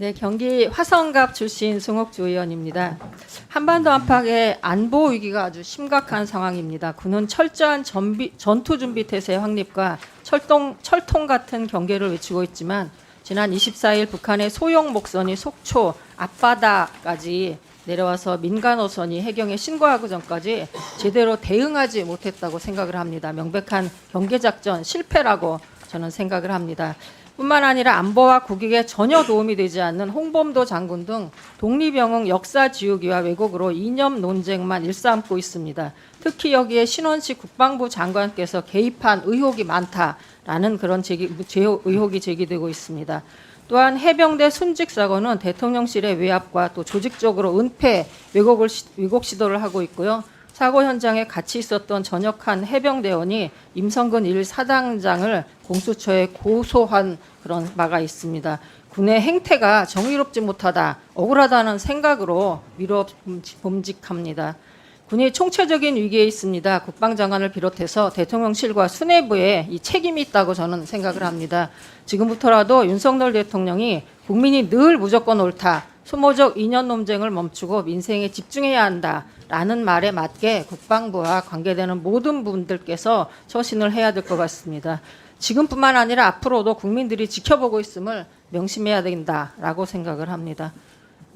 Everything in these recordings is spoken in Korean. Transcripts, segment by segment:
네, 경기 화성갑 출신 송옥주 의원입니다. 한반도 안팎의 안보 위기가 아주 심각한 상황입니다. 군은 철저한 전비, 전투 준비 태세 확립과 철동, 철통 같은 경계를 외치고 있지만 지난 24일 북한의 소형 목선이 속초 앞바다까지 내려와서 민간 어선이 해경에 신고하기 전까지 제대로 대응하지 못했다고 생각을 합니다. 명백한 경계 작전 실패라고 저는 생각을 합니다. 뿐만 아니라 안보와 국익에 전혀 도움이 되지 않는 홍범도 장군 등 독립영웅 역사 지우기와 왜곡으로 이념 논쟁만 일삼고 있습니다. 특히 여기에 신원식 국방부 장관께서 개입한 의혹이 많다라는 그런 제기, 제- 의혹이 제기되고 있습니다. 또한 해병대 순직 사고는 대통령실의 외압과 또 조직적으로 은폐 왜곡을 시- 왜곡 시도를 하고 있고요. 사고 현장에 같이 있었던 전역한 해병대원이 임성근 일 사단장을 공수처에 고소한 그런 바가 있습니다. 군의 행태가 정의롭지 못하다, 억울하다는 생각으로 미뤄 범직합니다. 군이 총체적인 위기에 있습니다. 국방장관을 비롯해서 대통령실과 수뇌부에 이 책임이 있다고 저는 생각을 합니다. 지금부터라도 윤석열 대통령이 국민이 늘 무조건 옳다, 소모적 이념 논쟁을 멈추고 민생에 집중해야 한다라는 말에 맞게 국방부와 관계되는 모든 분들께서 처신을 해야 될 것 같습니다. 지금뿐만 아니라 앞으로도 국민들이 지켜보고 있음을 명심해야 된다라고 생각을 합니다.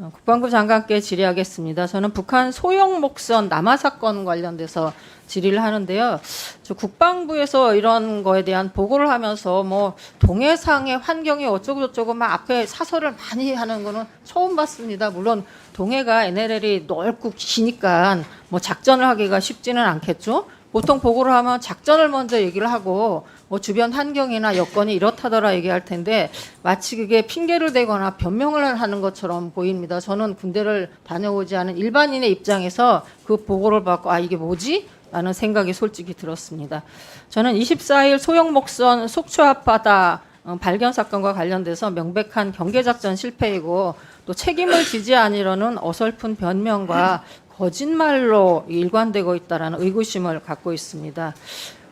어, 국방부 장관께 질의하겠습니다. 저는 북한 소형 목선 남하 사건 관련돼서 질의를 하는데요. 저 국방부에서 이런 거에 대한 보고를 하면서 뭐 동해상의 환경이 어쩌고 저쩌고 막 앞에 사설을 많이 하는 거는 처음 봤습니다. 물론 동해가 NLL이 넓고 기니까 뭐 작전을 하기가 쉽지는 않겠죠. 보통 보고를 하면 작전을 먼저 얘기를 하고 뭐 주변 환경이나 여건이 이렇다더라 얘기할 텐데 마치 그게 핑계를 대거나 변명을 하는 것처럼 보입니다. 저는 군대를 다녀오지 않은 일반인의 입장에서 그 보고를 받고 아 이게 뭐지? 라는 생각이 솔직히 들었습니다. 저는 24일 소형 목선 속초 앞바다 어, 발견 사건과 관련돼서 명백한 경계작전 실패이고 또 책임을 지지 않으려는 어설픈 변명과 거짓말로 일관되고 있다라는 의구심을 갖고 있습니다.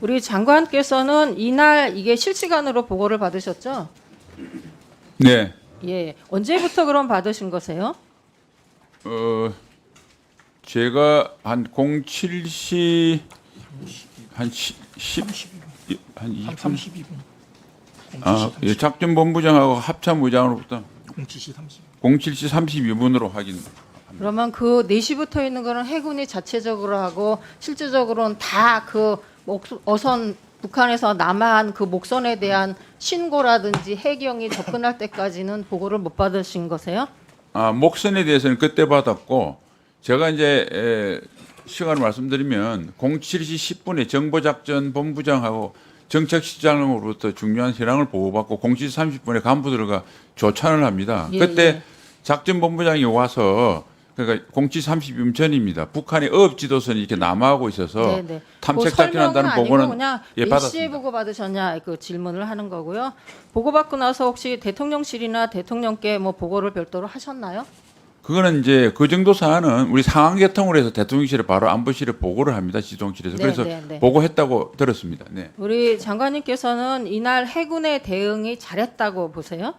우리 장관께서는 이날 이게 실시간으로 보고를 받으셨죠? 네. 예. 언제부터 그럼 받으신 거세요? 어 제가 한 07시 한 10, 10, 한 20분 32분. 아, 예, 작전 본부장하고 합참 의장으로부터 07시 30분. 07시 32분으로 확인. 그러면 그 4시부터 있는 거는 해군이 자체적으로 하고 실질적으로는 다 그 어선 북한에서 남한 그 목선에 대한 신고라든지 해경이 접근할 때까지는 보고를 못 받으신 거세요? 아, 목선에 대해서는 그때 받았고 제가 이제 에, 시간을 말씀드리면 07시 10분에 정보작전 본부장하고 정책시장으로부터 중요한 현황을 보고받고 07시 30분에 간부들과 조찬을 합니다. 예, 그때 예. 작전본부장이 와서 그러니까 07 30분 전입니다. 북한의 어업 지도선이 이렇게 남하하고 있어서 네네. 탐색 뭐 작전한다는 설명은 보고는 그냥 예, 몇 시에 받았습니다. 보고 받으셨냐 그 질문을 하는 거고요. 보고 받고 나서 혹시 대통령실이나 대통령께 뭐 보고를 별도로 하셨나요? 그거는 이제 그 정도 사안은 우리 상황 개통을 해서 대통령실에 바로 안보실에 보고를 합니다. 지동실에서. 네, 그래서 네, 네. 보고했다고 들었습니다. 네. 우리 장관님께서는 이날 해군의 대응이 잘했다고 보세요?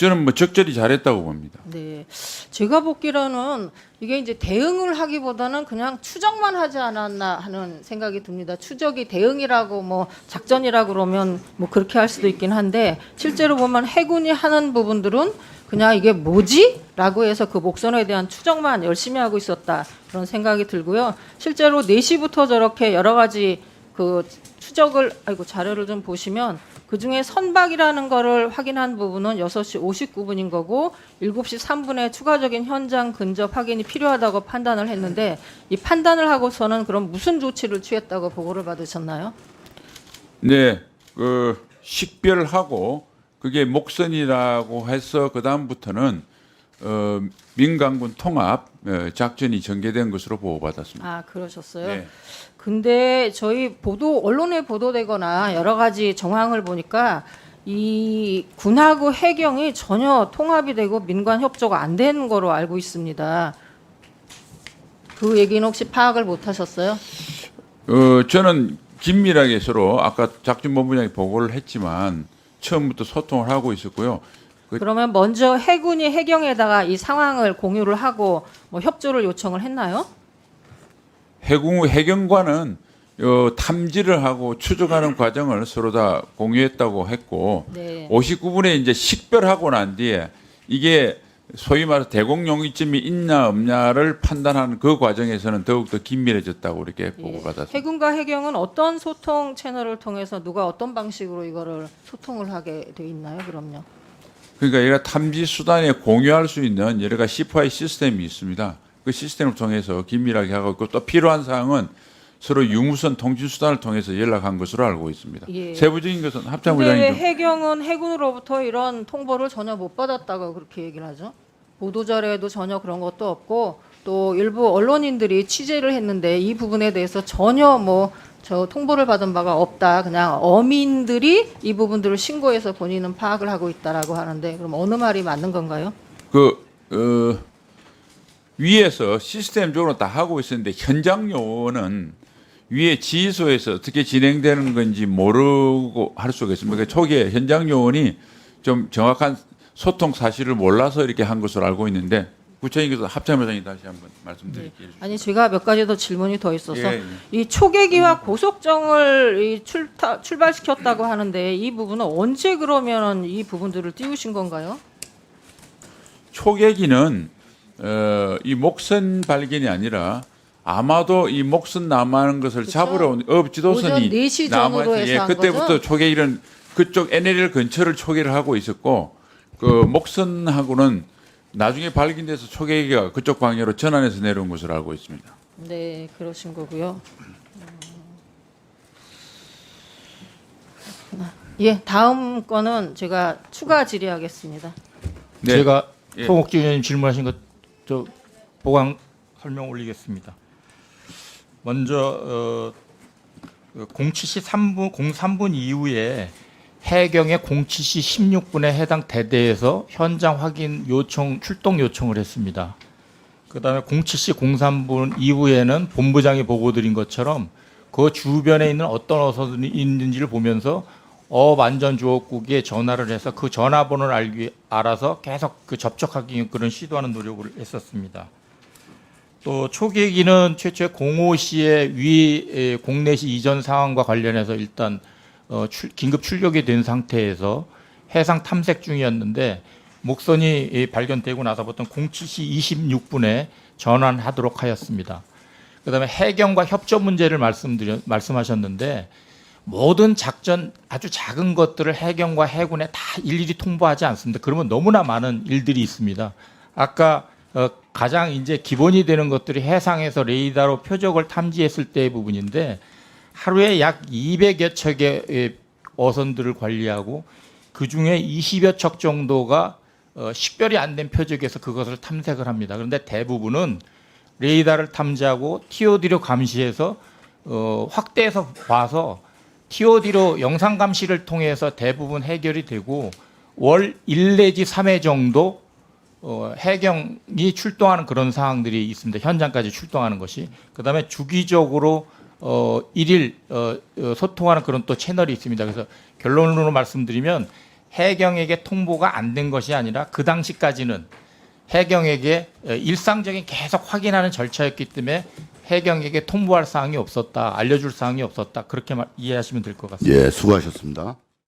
저는 뭐 적절히 잘했다고 봅니다. 네. 제가 보기로는 이게 이제 대응을 하기보다는 그냥 추적만 하지 않았나 하는 생각이 듭니다. 추적이 대응이라고 뭐 작전이라고 그러면 뭐 그렇게 할 수도 있긴 한데 실제로 보면 해군이 하는 부분들은 그냥 이게 뭐지? 라고 해서 그 목선에 대한 추적만 열심히 하고 있었다. 그런 생각이 들고요. 실제로 4시부터 저렇게 여러 가지 그 추적을 아이고 자료를 좀 보시면 그 중에 선박이라는 거를 확인한 부분은 6시 59분인 거고 7시 3분에 추가적인 현장 근접 확인이 필요하다고 판단을 했는데 이 판단을 하고서는 그럼 무슨 조치를 취했다고 보고를 받으셨나요? 네. 그 식별하고 그게 목선이라고 해서 그 다음부터는 어, 민간군 통합 어, 작전이 전개된 것으로 보고받았습니다. 아 그러셨어요. 네. 근데 저희 보도 언론에 보도되거나 여러 가지 정황을 보니까 이 군하고 해경이 전혀 통합이 되고 민관 협조가 안 되는 거로 알고 있습니다. 그 얘기는 혹시 파악을 못 하셨어요? 어, 저는 긴밀하게 서로 아까 작전본부장이 보고를 했지만 처음부터 소통을 하고 있었고요. 그- 그러면 먼저 해군이 해경에다가 이 상황을 공유를 하고 뭐 협조를 요청을 했나요? 해군 해경과는 어, 탐지를 하고 추적하는 과정을 서로 다 공유했다고 했고 네. 59분에 이제 식별하고 난 뒤에 이게 소위 말해서 대공 용의점이 있냐 없냐를 판단하는 그 과정에서는 더욱더 긴밀해졌다고 이렇게 예. 보고받았습니다. 해군과 해경은 어떤 소통 채널을 통해서 누가 어떤 방식으로 이거를 소통을 하게 돼 있나요? 그럼요. 그러니까 얘가 탐지 수단에 공유할 수 있는 여러 가지 C5I 시스템이 있습니다. 그 시스템을 통해서 긴밀하게 하고 있고 또 필요한 사항은 서로 유무선 통신 수단을 통해서 연락한 것으로 알고 있습니다. 예. 세부적인 것은 근데 합참 부장이 왜좀 해경은 해군으로부터 이런 통보를 전혀 못 받았다고 그렇게 얘기를 하죠? 보도 자료에도 전혀 그런 것도 없고 또 일부 언론인들이 취재를 했는데 이 부분에 대해서 전혀 뭐 저 통보를 받은 바가 없다. 그냥 어민들이 이 부분들을 신고해서 본인은 파악을 하고 있다라고 하는데 그럼 어느 말이 맞는 건가요? 그 어, 위에서 시스템적으로 다 하고 있었는데 현장 요원은 위에 지휘소에서 어떻게 진행되는 건지 모르고 할 수가 있습니다. 그러니까 초기에 현장 요원이 좀 정확한 소통 사실을 몰라서 이렇게 한 것으로 알고 있는데 것은 합참회장이 다시 한번 말씀드릴게요. 아니 제가 몇 가지 더 질문이 더 있어서 예, 예. 이 초계기와 고속정을 이 출타, 출발시켰다고 하는데 이 부분은 언제 그러면 이 부분들을 띄우신 건가요? 초계기는 어, 이 목선 발견이 아니라 아마도 이 목선 남아는 것을 그쵸? 잡으러 온 업지도선이 오전 4시 전후로 해서 예, 한 그때부터? 초계기는 그쪽 NLL 근처를 초계를 하고 있었고 그 목선하고는 나중에 발견돼서 초계기가 그쪽 방향으로 전환해서 내려온 것으로 알고 있습니다. 네, 그러신 거고요. 음. 예, 다음 거는 제가 추가 질의하겠습니다. 네. 제가 예. 송옥지 의원님 질문하신 것저 보강 설명 올리겠습니다. 먼저 어, 07시 3분 03분 이후에 해경의 07시 16분에 해당 대대에서 현장 확인 요청 출동 요청을 했습니다. 그다음에 07시 03분 이후에는 본부장이 보고 드린 것처럼 그 주변에 있는 어떤 어선이 있는지를 보면서 어안전주업국에 전화를 해서 그 전화번호를 알기 알아서 계속 그 접촉하기 그런 시도하는 노력을 했었습니다. 또 초계기는 최초에 05시에 위 에, 공내시 이전 상황과 관련해서 일단 어, 출- 긴급 출격이 된 상태에서 해상 탐색 중이었는데 목선이 이 발견되고 나서부터 07시 26분에 전환하도록 하였습니다. 그다음에 해경과 협조 문제를 말씀드려 말씀하셨는데 모든 작전 아주 작은 것들을 해경과 해군에 다 일일이 통보하지 않습니다. 그러면 너무나 많은 일들이 있습니다. 아까 어, 가장 이제 기본이 되는 것들이 해상에서 레이더로 표적을 탐지했을 때의 부분인데 하루에 약 200여 척의 예, 어선들을 관리하고 그 중에 20여 척 정도가 어, 식별이 안 된 표적에서 그것을 탐색을 합니다. 그런데 대부분은 레이더를 탐지하고 TOD로 감시해서 어, 확대해서 봐서 TOD로 영상 감시를 통해서 대부분 해결이 되고 월 1 내지 3회 정도 어, 해경이 출동하는 그런 상황들이 있습니다. 현장까지 출동하는 것이. 그 다음에 주기적으로 어, 일일 어, 어, 소통하는 그런 또 채널이 있습니다. 그래서 결론으로 말씀드리면 해경에게 통보가 안 된 것이 아니라 그 당시까지는 해경에게 어, 일상적인 계속 확인하는 절차였기 때문에 해경에게 통보할 사항이 없었다, 알려줄 사항이 없었다 그렇게 말, 이해하시면 될 것 같습니다. 예, 수고하셨습니다.